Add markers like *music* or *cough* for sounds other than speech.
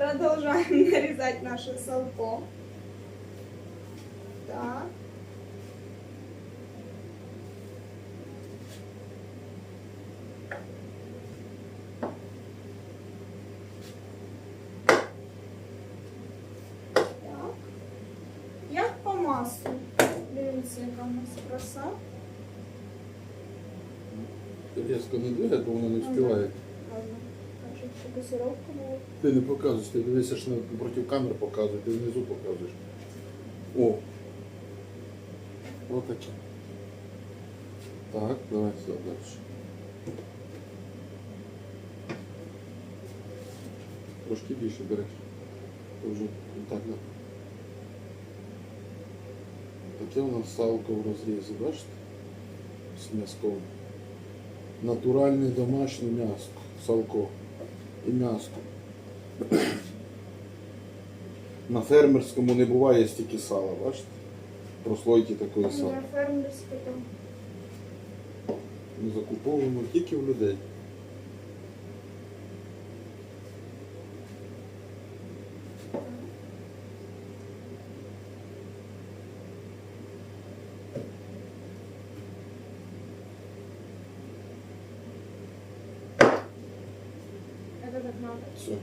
Продолжаем *laughs* нарезать наше салко. Так. Так. Як по маслу. Дивіться, яка у нас краса. Різко не двигай, бо воно не вспіває. Ладно. Ще дозировка була. Ти не показуєш, ти дивишся, що проти камер показує, ти внизу показуєш. О! Отаке. Так, давай сюди далі. Трошки більше береш. Вже так, да. Таке у нас салко в розрізі, бачите? З м'язком. Натуральне домашнє м'ясо, салко і м'ясо. На фермерському не буває стільки сала, бачите? Прослойки такої сала. На фермерському там. Ми закуповуємо тільки в людей. Все.